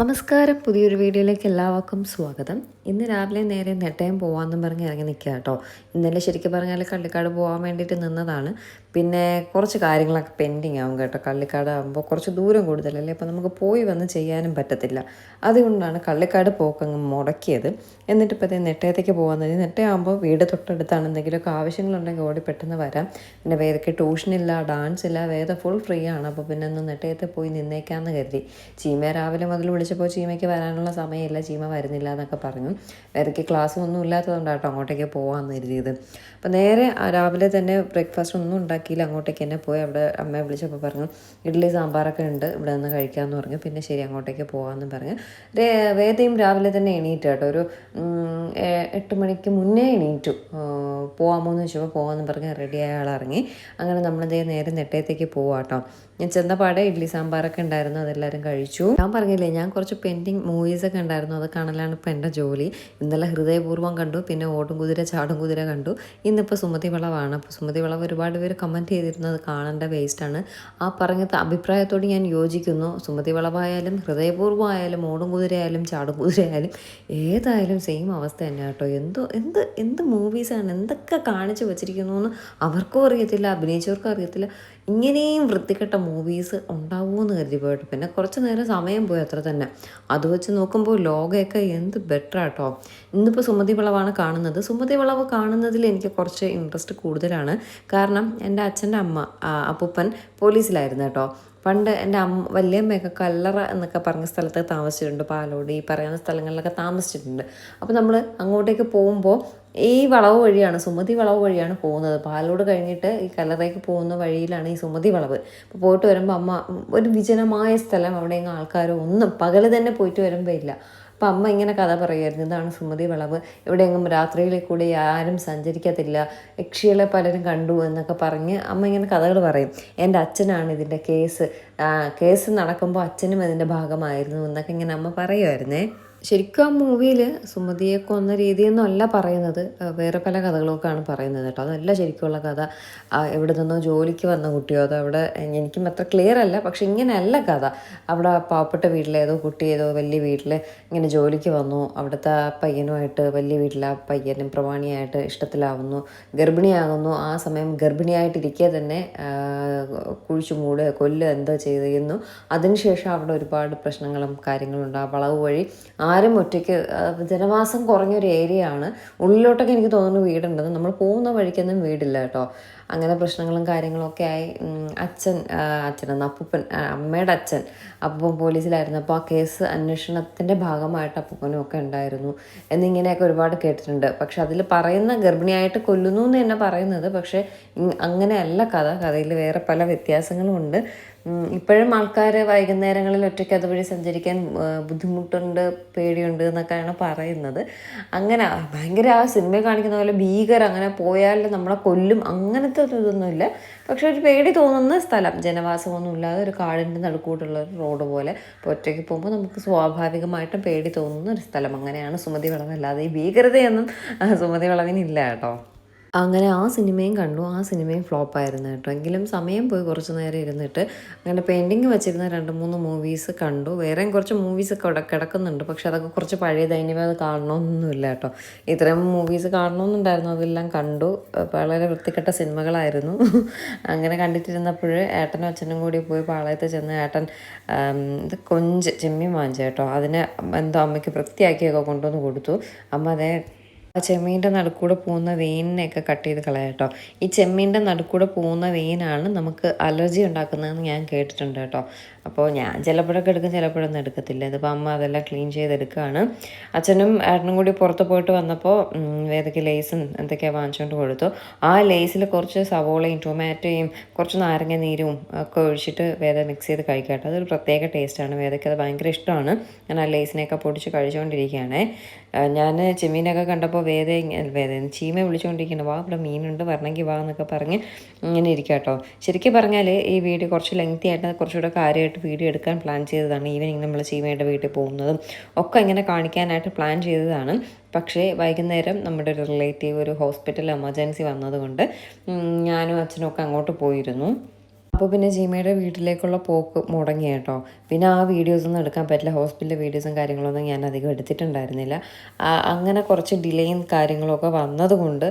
നമസ്കാരം. പുതിയൊരു വീഡിയോയിലേക്ക് എല്ലാവർക്കും സ്വാഗതം. ഇന്ന് രാവിലെ നേരെ നെട്ടയം പോകാമെന്നും പറഞ്ഞ് ഇറങ്ങി നിൽക്കുക കേട്ടോ. ഇന്നലെ ശരിക്കും പറഞ്ഞാൽ കള്ളിക്കാട് പോകാൻ വേണ്ടിയിട്ട് നിന്നതാണ്. പിന്നെ കുറച്ച് കാര്യങ്ങളൊക്കെ പെൻഡിങ് ആവും കേട്ടോ. കള്ളിക്കാട് ആകുമ്പോൾ കുറച്ച് ദൂരം കൂടുതലല്ലേ? അപ്പോൾ നമുക്ക് പോയി വന്ന് ചെയ്യാനും പറ്റത്തില്ല. അതുകൊണ്ടാണ് കള്ളിക്കാട് പോക്കങ്ങ് മുടക്കിയത്. എന്നിട്ട് ഇപ്പോൾ ദേ നെട്ടയത്തേക്ക് പോകാൻ തന്നെ നെട്ടയാകുമ്പോൾ വീട് തൊട്ടടുത്താണ്. എന്തെങ്കിലുമൊക്കെ ആവശ്യങ്ങളുണ്ടെങ്കിൽ ഓടി പെട്ടെന്ന് വരാം. പിന്നെ വേദയ്ക്ക് ട്യൂഷനില്ല ഡാൻസ് ഇല്ല വേദ ഫുൾ ഫ്രീ ആണ്. അപ്പോൾ പിന്നെ ഒന്ന് നെട്ടയത്ത് പോയി നിന്നേക്കാമെന്ന് കരുതി. ചീമ രാവിലെ മുതൽ വിളിച്ചപ്പോൾ ചീമയ്ക്ക് വരാനുള്ള സമയമില്ല. ചീമ വരുന്നില്ല എന്നൊക്കെ പറഞ്ഞു. വേദയ്ക്ക് ക്ലാസ് ഒന്നും ഇല്ലാത്തതുകൊണ്ടാട്ടോ അങ്ങോട്ടേക്ക് പോകാമെന്ന് കരുതിയത്. അപ്പോൾ നേരെ രാവിലെ തന്നെ ബ്രേക്ക്ഫാസ്റ്റ് ഒന്നും ഉണ്ടാക്കിയില്ല അങ്ങോട്ടേക്ക് തന്നെ പോയി അവിടെ അമ്മയെ വിളിച്ചപ്പോൾ പറഞ്ഞു ഇഡ്ഡലി സാമ്പാറൊക്കെ ഉണ്ട് ഇവിടെ നിന്ന് കഴിക്കാമെന്ന് പറഞ്ഞു. പിന്നെ ശരി അങ്ങോട്ടേക്ക് പോകാമെന്ന് പറഞ്ഞു. വേദയും രാവിലെ തന്നെ എണീറ്റ് കേട്ടോ. ഒരു എട്ട് മണിക്ക് മുന്നേ എണീറ്റു. പോകാമോ എന്ന് ചോദിച്ചപ്പോൾ പോകാമെന്ന് പറഞ്ഞ് റെഡിയായ ആളിറങ്ങി. അങ്ങനെ നമ്മളിതേ നേരെ നെട്ടയത്തേക്ക് പോവാട്ടോ ഞാൻ ചെന്ന പാടെ ഇഡ്ഡലി സാമ്പാറൊക്കെ ഉണ്ടായിരുന്നു അതെല്ലാവരും കഴിച്ചു. ഞാൻ പറഞ്ഞില്ലേ ഞാൻ കുറച്ച് പെൻഡിങ് മൂവീസൊക്കെ ഉണ്ടായിരുന്നു അത് കാണലാണ് ഇപ്പോൾ എന്റെ ജോലി. ഇന്നലെ ഹൃദയപൂർവം കണ്ടു പിന്നെ ഓടും കുതിര ചാടും കുതിര കണ്ടു. ഇന്നിപ്പോൾ സുമതി വിളവാണ്. അപ്പോൾ സുമതി വിളവ് ഒരുപാട് പേര് കമന്റ് ചെയ്തിരുന്നത് കാണേണ്ട വേസ്റ്റാണ് ആ പറഞ്ഞ അഭിപ്രായത്തോട് ഞാൻ യോജിക്കുന്നു. സുമതി വളവായാലും ഹൃദയപൂർവമായാലും ഓടും കുതിരയായാലും ചാടും കുതിരയായാലും ഏതായാലും സെയിം അവസ്ഥ തന്നെ കേട്ടോ എന്തോ എന്ത് എന്ത് മൂവീസാണ് എന്തൊക്കെ കാണിച്ചു വച്ചിരിക്കുന്നു എന്ന് അവർക്കും അറിയത്തില്ല അഭിനയിച്ചവർക്കും അറിയത്തില്ല. ഇങ്ങനെയും വൃത്തികെട്ട മൂവീസ് ഉണ്ടാവുമെന്ന് കരുതി പോയിട്ട്. പിന്നെ കുറച്ച് നേരം സമയം പോയി അത്ര തന്നെ. അത് വെച്ച് നോക്കുമ്പോൾ ലോകമൊക്കെ എന്ത് ബെറ്റർ ആട്ടോ. ഇന്നിപ്പോൾ സുമതി വിളവാണ് കാണുന്നത്. സുമതി വിളവ് കാണുന്നതിൽ എനിക്ക് കുറച്ച് ഇൻട്രസ്റ്റ് കൂടുതലാണ്. കാരണം എന്റെ അച്ഛന്റെ അമ്മ അപ്പൂപ്പൻ പോലീസിലായിരുന്നു കേട്ടോ. പണ്ട് എന്റെ അമ്മ വല്യമ്മയൊക്കെ കല്ലറ എന്നൊക്കെ പറഞ്ഞ സ്ഥലത്ത് താമസിച്ചിട്ടുണ്ട്. പാലോട് ഈ പറയുന്ന സ്ഥലങ്ങളിലൊക്കെ താമസിച്ചിട്ടുണ്ട്. അപ്പോൾ നമ്മൾ അങ്ങോട്ടേക്ക് പോകുമ്പോൾ ഈ വളവ് വഴിയാണ് സുമതി വളവ് വഴിയാണ് പോകുന്നത്. പാലോട് കഴിഞ്ഞിട്ട് ഈ കല്ലറയ്ക്ക് പോകുന്ന വഴിയിലാണ് ഈ സുമതി വളവ്. അപ്പോൾ പോയിട്ട് വരുമ്പോൾ അമ്മ ഒരു വിജനമായ സ്ഥലം അവിടെ എങ്ങും ആൾക്കാരോ ഒന്നും പകൽ തന്നെ പോയിട്ട് വരുമ്പോൾ ഇല്ല. അപ്പം അമ്മ ഇങ്ങനെ കഥ പറയുമായിരുന്നു ഇതാണ് സുമതി വളവ്. എവിടെയെങ്കിലും രാത്രിയിൽ കൂടി ആരും സഞ്ചരിക്കത്തില്ല. യക്ഷികളെ പലരും കണ്ടു എന്നൊക്കെ പറഞ്ഞ് അമ്മ ഇങ്ങനെ കഥകൾ പറയും. എന്റെ അച്ഛനാണ് ഇതിന്റെ കേസ്. കേസ് നടക്കുമ്പോൾ അച്ഛനും അതിന്റെ ഭാഗമായിരുന്നു എന്നൊക്കെ ഇങ്ങനെ അമ്മ പറയുമായിരുന്നേ ശരിക്കും ആ മൂവിയിൽ സുമതിയെ കൊന്ന രീതിയൊന്നും അല്ല പറയുന്നത് വേറെ പല കഥകളൊക്കെയാണ് പറയുന്നത് കേട്ടോ. അതല്ല ശരിക്കുള്ള കഥ. ആ, എവിടെ നിന്നോ ജോലിക്ക് വന്ന കുട്ടിയോ അതോ അവിടെ എനിക്കും അത്ര ക്ലിയർ അല്ല പക്ഷെ ഇങ്ങനെയല്ല കഥ. അവിടെ ആ പാവപ്പെട്ട വീട്ടിലേതോ കുട്ടി ഏതോ വലിയ വീട്ടിൽ ഇങ്ങനെ ജോലിക്ക് വന്നു. അവിടുത്തെ ആ പയ്യനുമായിട്ട് വലിയ വീട്ടിലെ ആ പയ്യനും പ്രമാണിയായിട്ട് ഇഷ്ടത്തിലാവുന്നു ഗർഭിണിയാകുന്നു. ആ സമയം ഗർഭിണിയായിട്ടിരിക്കെ തന്നെ കുഴിച്ചു മൂട് കൊല്ലുക എന്തോ ചെയ്യുന്നു അതിനുശേഷം അവിടെ ഒരുപാട് പ്രശ്നങ്ങളും കാര്യങ്ങളും ഉണ്ട് ആ വളവ് വഴി ആരും ഒറ്റയ്ക്ക് ജനവാസം കുറഞ്ഞൊരു ഏരിയ ആണ്. ഉള്ളിലോട്ടൊക്കെ എനിക്ക് തോന്നുന്നു വീടുണ്ടെന്ന് നമ്മൾ പോകുന്ന വഴിക്കൊന്നും വീടില്ല കേട്ടോ. അങ്ങനെ പ്രശ്നങ്ങളും കാര്യങ്ങളൊക്കെ ആയി. അച്ഛൻ അച്ഛനെന്ന് അപ്പൂപ്പൻ അമ്മയുടെ അച്ഛൻ അപ്പം പോലീസിലായിരുന്നു. അപ്പോൾ ആ കേസ് അന്വേഷണത്തിന്റെ ഭാഗമായിട്ട് അപ്പൂപ്പനും ഒക്കെ ഉണ്ടായിരുന്നു എന്നിങ്ങനെയൊക്കെ ഒരുപാട് കേട്ടിട്ടുണ്ട്. പക്ഷെ അതിൽ പറയുന്ന ഗർഭിണിയായിട്ട് കൊല്ലുന്നു എന്ന് തന്നെ പറയുന്നത്. പക്ഷേ അങ്ങനെയല്ല കഥ. കഥയിൽ വേറെ പല വ്യത്യാസങ്ങളും ഉണ്ട്. ഉം, ഇപ്പോഴും ആൾക്കാർ വൈകുന്നേരങ്ങളിൽ ഒറ്റയ്ക്ക് അതുവഴി സഞ്ചരിക്കാൻ ബുദ്ധിമുട്ടുണ്ട് പേടിയുണ്ട് എന്നൊക്കെയാണ് പറയുന്നത്. അങ്ങനെ ഭയങ്കര ആ സിനിമ കാണിക്കുന്ന പോലെ ഭീകര അങ്ങനെ പോയാൽ നമ്മളെ കൊല്ലും അങ്ങനത്തെ ഒരു ഇതൊന്നുമില്ല പക്ഷെ ഒരു പേടി തോന്നുന്ന സ്ഥലം ജനവാസമൊന്നും ഇല്ലാതെ ഒരു കാടിന്റെ നടുക്കൂട്ടുള്ള ഒരു റോഡ് പോലെ. ഇപ്പോൾ ഒറ്റയ്ക്ക് പോകുമ്പോൾ നമുക്ക് സ്വാഭാവികമായിട്ടും പേടി തോന്നുന്ന ഒരു സ്ഥലം. അങ്ങനെയാണ് സുമതി വളവ് അല്ലാതെ ഈ ഭീകരതയൊന്നും സുമതി വളവിനില്ല കേട്ടോ. അങ്ങനെ ആ സിനിമയും കണ്ടു. ആ സിനിമയും ഫ്ലോപ്പായിരുന്നു കേട്ടോ. എങ്കിലും സമയം പോയി കുറച്ച് നേരം ഇരുന്നിട്ട് അങ്ങനെ പെയിന്റിങ് വെച്ചിരുന്ന രണ്ട് മൂന്ന് മൂവീസ് കണ്ടു. വേറെയും കുറച്ച് മൂവീസൊക്കെ അവിടെ കിടക്കുന്നുണ്ട്. പക്ഷെ അതൊക്കെ കുറച്ച് പഴയത് ഇനി അത് കാണണമെന്നൊന്നുമില്ല കേട്ടോ. ഇത്രയും മൂവീസ് കാണണമെന്നുണ്ടായിരുന്നു അതെല്ലാം കണ്ടു. വളരെ വൃത്തികെട്ട സിനിമകളായിരുന്നു. അങ്ങനെ കണ്ടിട്ടിരുന്നപ്പോൾ ഏട്ടനും അച്ഛനും കൂടി പോയി പാളയത്ത് ചെന്ന് ഏട്ടൻ ഇത് കൊഞ്ച് ചെമ്മീൻ വാങ്ങിച്ചു കേട്ടോ. അതിനെ എന്തോ അമ്മയ്ക്ക് വൃത്തിയാക്കിയൊക്കെ കൊണ്ടുവന്ന് കൊടുത്തു. അമ്മ അതേ ആ ചെമ്മീന്റെ നടുക്കൂടെ പോകുന്ന വെയിനിനെയൊക്കെ കട്ട് ചെയ്ത് കളയാം കേട്ടോ. ഈ ചെമ്മീന്റെ നടുക്കൂടെ പോകുന്ന വെയിനാണ് നമുക്ക് അലർജി ഉണ്ടാക്കുന്നതെന്ന് ഞാൻ കേട്ടിട്ടുണ്ട് കേട്ടോ. അപ്പോൾ ഞാൻ ചിലപ്പോഴൊക്കെ എടുക്കും ചിലപ്പോഴൊന്നും എടുക്കത്തില്ല. ഇതിപ്പോൾ അമ്മ അതെല്ലാം ക്ലീൻ ചെയ്തെടുക്കുകയാണ്. അച്ഛനും ഏട്ടനും കൂടി പുറത്ത് പോയിട്ട് വന്നപ്പോൾ ഏതൊക്കെ ലേസും എന്തൊക്കെയാണ് വാങ്ങിച്ചുകൊണ്ട് കൊടുത്തു ആ ലേസിൽ കുറച്ച് സവോളയും ടൊമാറ്റോയും കുറച്ച് നാരങ്ങ നീരും ഒക്കെ ഒഴിച്ചിട്ട് വേദ മിക്സ് ചെയ്ത് കഴിക്കട്ടെ. അതൊരു പ്രത്യേക ടേസ്റ്റാണ് വേദയ്ക്ക് അത് ഭയങ്കര ഇഷ്ടമാണ്. ഞാൻ ആ ലേസിനെയൊക്കെ പൊടിച്ച് കഴിച്ചുകൊണ്ടിരിക്കുകയാണ് ഞാൻ ചെമ്മീനൊക്കെ കണ്ടപ്പോൾ വേദ വേദ ചീമ വിളിച്ചുകൊണ്ടിരിക്കുന്നു വാ ഇവിടെ മീനുണ്ട് വരണമെങ്കിൽ വാ എന്നൊക്കെ പറഞ്ഞ് ഇങ്ങനെ ഇരിക്കാം കേട്ടോ ശരിക്കും പറഞ്ഞാൽ ഈ വീഡിയോ കുറച്ച് ലെങ്തി ആയിട്ട് കുറച്ചുകൂടെ കാര്യമായിട്ട് വീഡിയോ എടുക്കാൻ പ്ലാൻ ചെയ്തതാണ്. ഈവനിങ് നമ്മൾ ചീമയുടെ വീട്ടിൽ പോകുന്നതും ഒക്കെ ഇങ്ങനെ കാണിക്കാനായിട്ട് പ്ലാൻ ചെയ്തതാണ്. പക്ഷേ വൈകുന്നേരം നമ്മുടെ ഒരു റിലേറ്റീവ് ഒരു ഹോസ്പിറ്റൽ എമർജൻസി വന്നതുകൊണ്ട് ഞാനും അച്ഛനും ഒക്കെ അങ്ങോട്ട് പോയിരുന്നു. അപ്പോൾ പിന്നെ ജീമയുടെ വീട്ടിലേക്കുള്ള പോക്ക് മുടങ്ങി കേട്ടോ. പിന്നെ ആ വീഡിയോസൊന്നും എടുക്കാൻ പറ്റില്ല. ഹോസ്പിറ്റലിലെ വീഡിയോസും കാര്യങ്ങളൊന്നും ഞാൻ അധികം എടുത്തിട്ടുണ്ടായിരുന്നില്ല. അങ്ങനെ കുറച്ച് ഡിലേയും കാര്യങ്ങളൊക്കെ വന്നതുകൊണ്ട്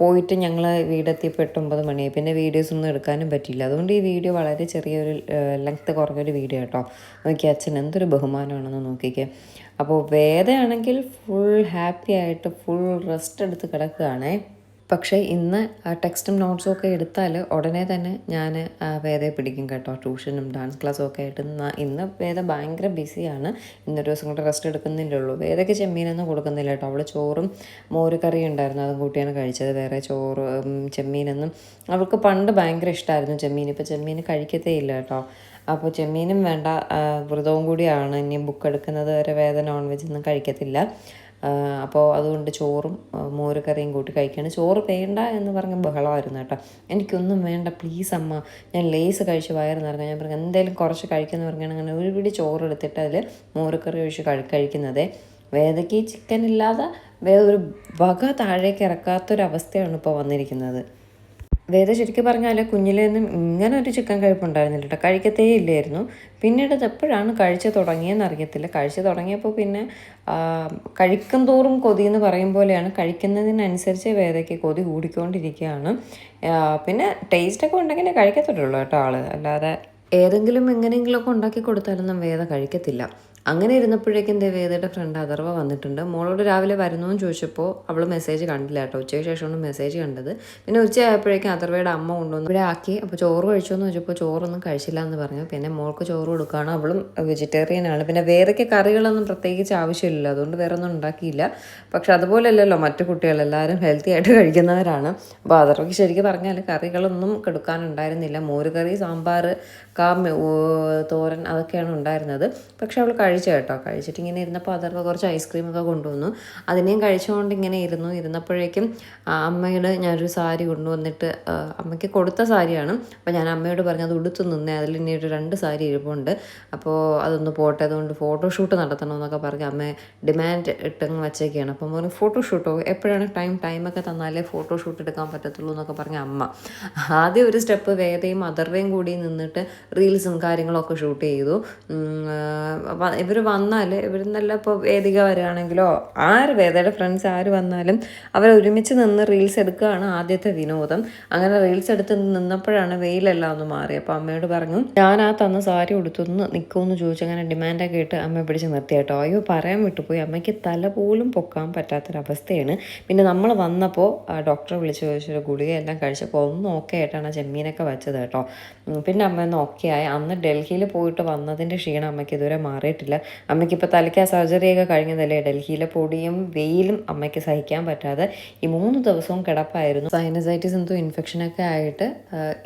പോയിട്ട് ഞങ്ങൾ വീടെത്തിയപ്പോൾ എട്ട് ഒമ്പത് മണിയായി. പിന്നെ വീഡിയോസ് ഒന്നും എടുക്കാനും പറ്റിയില്ല. അതുകൊണ്ട് ഈ വീഡിയോ വളരെ ചെറിയൊരു ലെങ്ത്ത് കുറഞ്ഞൊരു വീഡിയോ കേട്ടോ. നോക്കി അച്ഛൻ എന്തൊരു ബഹുമാനമാണെന്ന് നോക്കിക്കേ. അപ്പോൾ വേദയാണെങ്കിൽ ഫുൾ ഹാപ്പി ആയിട്ട് ഫുൾ റെസ്റ്റ് എടുത്ത് കിടക്കുകയാണേ. പക്ഷേ ഇന്ന് ടെക്സ്റ്റും നോട്ട്സും ഒക്കെ എടുത്താൽ ഉടനെ തന്നെ ഞാൻ വേദയെ പിടിക്കും കേട്ടോ. ട്യൂഷനും ഡാൻസ് ക്ലാസ്സും ഒക്കെ ആയിട്ട് ഇന്ന് വേദ ഭയങ്കര ബിസിയാണ്. ഇന്നൊരു ദിവസം കൂടെ റെസ്റ്റ് എടുക്കുന്നില്ലേ ഉള്ളൂ. വേദയ്ക്ക് ചെമ്മീനൊന്നും കൊടുക്കുന്നില്ല കേട്ടോ. അവൾ ചോറും മോര് കറിയും ഉണ്ടായിരുന്നു. അതും കൂട്ടിയാണ് കഴിച്ചത്. വേറെ ചോറ് ചെമ്മീനൊന്നും അവൾക്ക് പണ്ട് ഭയങ്കര ഇഷ്ടമായിരുന്നു ചെമ്മീൻ. ഇപ്പോൾ ചെമ്മീൻ കഴിക്കത്തേ ഇല്ല കേട്ടോ. അപ്പോൾ ചെമ്മീനും വേണ്ട വ്രതവും കൂടിയാണ്. ഇനി ബുക്ക് എടുക്കുന്നത് വരെ വേദ നോൺ വെജ് ഒന്നും കഴിക്കത്തില്ല. അപ്പോൾ അതുകൊണ്ട് ചോറും മോര് കറിയും കൂട്ടി കഴിക്കുകയാണ് ചോറ് വേണ്ട എന്ന് പറഞ്ഞ ബഹളമായിരുന്നു കേട്ടോ. എനിക്കൊന്നും വേണ്ട പ്ലീസ് അമ്മ. ഞാൻ ലേസ് കഴിച്ച് വയറ് നിറഞ്ഞു ഞാൻ പറഞ്ഞു എന്തെങ്കിലും കുറച്ച് കഴിക്കുന്ന പറഞ്ഞാൽ അങ്ങനെ ഒരു പിടി ചോറ് എടുത്തിട്ട് അതിൽ മോര് കറി ഒഴിച്ച് കഴി കഴിക്കുന്നത്. വേദയ്ക്ക് ചിക്കൻ ഇല്ലാതെ വേറെ ഒരു വക താഴേക്ക് ഇറക്കാത്തൊരവസ്ഥയാണ് ഇപ്പോൾ വന്നിരിക്കുന്നത്. വേദ ശരിക്കും പറഞ്ഞാൽ കുഞ്ഞിലേ നിന്നും ഇങ്ങനെ ഒരു ചിക്കൻ കഴിപ്പുണ്ടായിരുന്നില്ല കേട്ടോ കഴിക്കത്തേ ഇല്ലായിരുന്നു. പിന്നീട് എപ്പോഴാണ് കഴിച്ച് തുടങ്ങിയെന്ന് അറിയത്തില്ല. കഴിച്ച് തുടങ്ങിയപ്പോൾ പിന്നെ കഴിക്കും തോറും കൊതി എന്ന് പറയും പോലെയാണ്. കഴിക്കുന്നതിനനുസരിച്ച് വേദയ്ക്ക് കൊതി കൂടിക്കൊണ്ടിരിക്കുകയാണ്. പിന്നെ ടേസ്റ്റൊക്കെ ഉണ്ടെങ്കിലേ കഴിക്കത്തുള്ളൂ കേട്ടോ ആൾ അല്ലാതെ ഏതെങ്കിലും എങ്ങനെയെങ്കിലുമൊക്കെ ഉണ്ടാക്കി കൊടുത്താലൊന്നും വേദ കഴിക്കത്തില്ല. അങ്ങനെ ഇരുന്നപ്പോഴേക്കും ദേവേദയുടെ ഫ്രണ്ട് അഥർവ വന്നിട്ടുണ്ട്. മോളോട് രാവിലെ വരുന്നു എന്ന് ചോദിച്ചപ്പോൾ അവൾ മെസ്സേജ് കണ്ടില്ല കേട്ടോ. ഉച്ചയ്ക്ക് ശേഷമാണ് മെസ്സേജ് കണ്ടത്. പിന്നെ ഉച്ചയായപ്പോഴേക്കും അഥർവയുടെ അമ്മ കൊണ്ടുവന്ന് ഇവിടെ ആക്കി. അപ്പോൾ ചോറ് കഴിച്ചോ എന്ന് ചോദിച്ചപ്പോൾ ചോറൊന്നും കഴിച്ചില്ല എന്ന് പറഞ്ഞു. പിന്നെ മോൾക്ക് ചോറ് കൊടുക്കുകയാണ് അവളും വെജിറ്റേറിയൻ ആണ്. പിന്നെ വേറെയൊക്കെ കറികളൊന്നും പ്രത്യേകിച്ച് ആവശ്യമില്ല അതുകൊണ്ട് വേറെ ഒന്നും ഉണ്ടാക്കിയില്ല. പക്ഷെ അതുപോലെയല്ലല്ലോ മറ്റു കുട്ടികൾ എല്ലാവരും ഹെൽത്തി ആയിട്ട് കഴിക്കുന്നവരാണ്. അപ്പോൾ അഥർവയ്ക്ക് ശരിക്കും പറഞ്ഞാൽ കറികളൊന്നും കൊടുക്കാനുണ്ടായിരുന്നില്ല. മോരുകറി സാമ്പാർ കാ തോരൻ അതൊക്കെയാണ് ഉണ്ടായിരുന്നത്. പക്ഷെ അവൾ കഴിച്ചു കേട്ടോ. കഴിച്ചിട്ട് ഇങ്ങനെ ഇരുന്നപ്പോൾ അതൊക്കെ കുറച്ച് ഐസ്ക്രീമൊക്കെ കൊണ്ടുവന്നു. അതിനെയും കഴിച്ചുകൊണ്ട് ഇങ്ങനെ ഇരുന്നു. ഇരുന്നപ്പോഴേക്കും അമ്മയുടെ ഞാനൊരു സാരി കൊണ്ടുവന്നിട്ട് അമ്മയ്ക്ക് കൊടുത്ത സാരിയാണ്. അപ്പോൾ ഞാൻ അമ്മയോട് പറഞ്ഞു ഉടുത്തു നിന്നേ. അതിൽ ഇനി ഒരു രണ്ട് സാരി ഇരിപ്പുണ്ട്. അപ്പോൾ അതൊന്ന് പോട്ടെ. അതുകൊണ്ട് ഫോട്ടോഷൂട്ട് നടത്തണമെന്നൊക്കെ പറഞ്ഞ് അമ്മ ഡിമാൻഡ് ഇട്ടങ്ങ് വച്ചേക്കാണ്. അപ്പം പറഞ്ഞു ഫോട്ടോഷൂട്ടോ എപ്പോഴാണ് ടൈം ടൈമൊക്കെ തന്നാലേ ഫോട്ടോഷൂട്ട് എടുക്കാൻ പറ്റത്തുള്ളൂ എന്നൊക്കെ പറഞ്ഞ അമ്മ. ആദ്യം ഒരു സ്റ്റെപ്പ് വേദയും അതർവയും കൂടി നിന്നിട്ട് റീൽസും കാര്യങ്ങളൊക്കെ ഷൂട്ട് ചെയ്തു. ഇവർ വന്നാൽ ഇവർ നല്ല ഇപ്പോൾ വേദിക വരികയാണെങ്കിലോ ആര് വേദയുടെ ഫ്രണ്ട്സ് ആര് വന്നാലും അവർ ഒരുമിച്ച് നിന്ന് റീൽസ് എടുക്കുകയാണ് ആദ്യത്തെ വിനോദം. അങ്ങനെ റീൽസ് എടുത്ത് നിന്നപ്പോഴാണ് വെയിലെല്ലാം ഒന്ന് മാറി. അപ്പോൾ അമ്മയോട് പറഞ്ഞു ഞാൻ ആ തന്ന സാരി ഉടുത്തൊന്ന് നിൽക്കുമെന്ന് ചോദിച്ചു. അങ്ങനെ ഡിമാൻഡൊക്കെ ഇട്ട് അമ്മ പിടിച്ച് നിർത്തി കേട്ടോ. അയ്യോ പറയാൻ വിട്ടുപോയി. അമ്മയ്ക്ക് തല പോലും പൊക്കാൻ പറ്റാത്തൊരവസ്ഥയാണ്. പിന്നെ നമ്മൾ വന്നപ്പോൾ ഡോക്ടറെ വിളിച്ച് ചോദിച്ചൊരു ഗുളികയെല്ലാം കഴിച്ചപ്പോൾ ഒന്ന് ഓക്കെ ആയിട്ടാണ് ചെമ്മീനൊക്കെ വെച്ചത് കേട്ടോ. പിന്നെ അമ്മ ഒന്ന് ഓക്കെ ആയി. അന്ന് ഡൽഹിയിൽ പോയിട്ട് വന്നതിന്റെ ക്ഷീണം അമ്മയ്ക്ക് ഇതുവരെ മാറിയിട്ടില്ല. അമ്മയ്ക്ക് ഇപ്പോൾ തലയ്ക്ക് ആ സർജറിയൊക്കെ കഴിഞ്ഞതല്ലേ? ഡൽഹിയിലെ പൊടിയും വെയിലും അമ്മയ്ക്ക് സഹിക്കാൻ പറ്റാതെ ഈ മൂന്ന് ദിവസവും കിടപ്പായിരുന്നു. സൈനസൈറ്റിസ് എന്തോ ഇൻഫെക്ഷനൊക്കെ ആയിട്ട്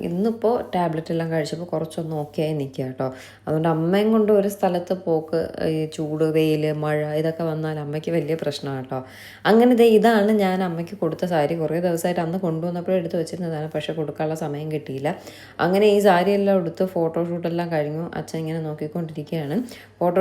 ഇന്നിപ്പോൾ ടാബ്ലറ്റ് എല്ലാം കഴിച്ചപ്പോൾ കുറച്ചൊന്ന് ഓക്കെ ആയി നിൽക്കുക കേട്ടോ അതുകൊണ്ട് അമ്മയും കൊണ്ട് ഒരു സ്ഥലത്ത് പോക്ക് ഈ ചൂട് വെയിൽ മഴ ഇതൊക്കെ വന്നാൽ അമ്മയ്ക്ക് വലിയ പ്രശ്നമാണ് കേട്ടോ അങ്ങനെ ദേ ഇതാണ് ഞാൻ അമ്മയ്ക്ക് കൊടുത്ത സാരി. കുറേ ദിവസമായിട്ട് അന്ന് കൊണ്ടുവന്നപ്പോഴും എടുത്ത് വെച്ചിരുന്നതാണ് പക്ഷേ കൊടുക്കാനുള്ള സമയം കിട്ടിയില്ല. അങ്ങനെ ഈ സാരി എല്ലാം എടുത്ത് ഫോട്ടോഷൂട്ടെല്ലാം കഴിഞ്ഞു. അച്ഛൻ ഇങ്ങനെ നോക്കിക്കൊണ്ടിരിക്കുകയാണ്.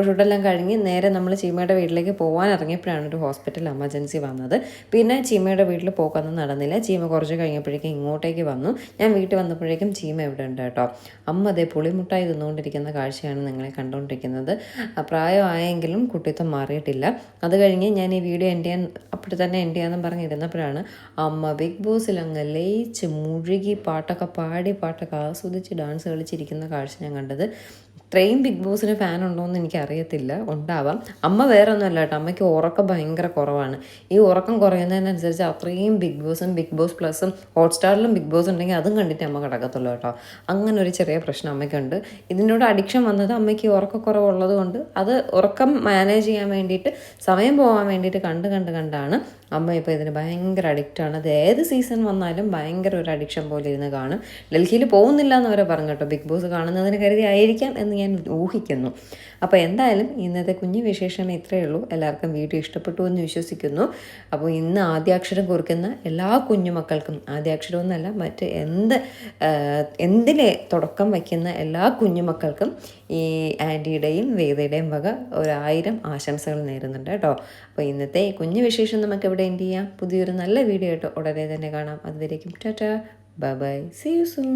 ഫോട്ടോഷൂട്ടെല്ലാം കഴിഞ്ഞ് നേരെ നമ്മൾ ചീമയുടെ വീട്ടിലേക്ക് പോകാൻ ഇറങ്ങിയപ്പോഴാണ് ഒരു ഹോസ്പിറ്റൽ എമർജൻസി വന്നത്. പിന്നെ ചീമയുടെ വീട്ടിൽ പോക്കൊന്നും നടന്നില്ല. ചീമ കുറച്ച് കഴിഞ്ഞപ്പോഴേക്കും ഇങ്ങോട്ടേക്ക് വന്നു. ഞാൻ വീട്ടിൽ വന്നപ്പോഴേക്കും ചീമ ഇവിടെ ഉണ്ട് കേട്ടോ. അമ്മ അതേ പുളിമുട്ടായി തിന്നുകൊണ്ടിരിക്കുന്ന കാഴ്ചയാണ് നിങ്ങളെ കണ്ടുകൊണ്ടിരിക്കുന്നത് പ്രായമായെങ്കിലും കുട്ടിത്വം മാറിയിട്ടില്ല. അത് കഴിഞ്ഞ് ഞാൻ ഈ വീഡിയോ എന്റെ അപ്പോൾ തന്നെ എന്റെ ആണെന്ന് പറഞ്ഞിരുന്നപ്പോഴാണ് അമ്മ ബിഗ് ബോസിൽ അങ്ങ് ലയിച്ച് മുഴുകി പാട്ടൊക്കെ പാടി പാട്ടൊക്കെ ആസ്വദിച്ച് ഡാൻസ് കളിച്ചിരിക്കുന്ന കാഴ്ച ഞാൻ കണ്ടത്. ഇത്രയും ബിഗ് ബോസിന് ഫാൻ ഉണ്ടോ എന്ന് എനിക്കറിയത്തില്ല. ഉണ്ടാവാം. അമ്മ വേറെ ഒന്നുമല്ല കേട്ടോ. അമ്മയ്ക്ക് ഉറക്കം ഭയങ്കര കുറവാണ്. ഈ ഉറക്കം കുറയുന്നതിനനുസരിച്ച് അത്രയും ബിഗ് ബോസും ബിഗ് ബോസ് പ്ലസും ഹോട്ട്സ്റ്റാറിലും ബിഗ് ബോസ് ഉണ്ടെങ്കിൽ അതും കണ്ടിട്ട് അമ്മ കിടക്കത്തുള്ളൂ കേട്ടോ. അങ്ങനെ ഒരു ചെറിയ പ്രശ്നം അമ്മയ്ക്കുണ്ട്. ഇതിനോട് അഡിക്ഷൻ വന്നത് അമ്മയ്ക്ക് ഉറക്കക്കുറവുള്ളത് കൊണ്ട് അത് ഉറക്കം മാനേജ് ചെയ്യാൻ വേണ്ടിയിട്ട് സമയം പോകാൻ വേണ്ടിയിട്ട് കണ്ട് കണ്ട് കണ്ടാണ് അമ്മ ഇപ്പോൾ ഇതിന് ഭയങ്കര അഡിക്റ്റാണ് അത് ഏത് സീസൺ വന്നാലും ഭയങ്കര ഒരു അഡിക്ഷൻ പോലെ ഇരുന്ന് കാണും. ഡൽഹിയിൽ പോകുന്നില്ല എന്ന് വരെ പറഞ്ഞു കേട്ടോ. ബിഗ് ബോസ് കാണുന്നതിന് കരുതി ആയിരിക്കാം എന്ന് ഞാൻ ഊഹിക്കുന്നു. അപ്പോൾ എന്തായാലും ഇന്നത്തെ കുഞ്ഞു വിശേഷം ഇത്രയേ ഉള്ളൂ. എല്ലാവർക്കും വീഡിയോ ഇഷ്ടപ്പെട്ടു എന്ന് വിശ്വസിക്കുന്നു. അപ്പോൾ ഇന്ന് ആദ്യാക്ഷരം കുറിക്കുന്ന എല്ലാ കുഞ്ഞുമക്കൾക്കും ആദ്യാക്ഷരം മറ്റ് എന്ത് എന്തിലെ തുടക്കം വയ്ക്കുന്ന എല്ലാ കുഞ്ഞുമക്കൾക്കും ഈ ആന്റിയുടെയും വേദയുടെയും വക ഒരായിരം ആശംസകൾ നേരുന്നുണ്ട് കേട്ടോ. അപ്പോൾ ഇന്നത്തെ കുഞ്ഞു വിശേഷം നമുക്ക് ഇവിടെ എന്ത് ചെയ്യാം. പുതിയൊരു നല്ല വീഡിയോ ആയിട്ട് ഉടനെ തന്നെ കാണാം. അതുവരേക്കും tata. Bye bye see you soon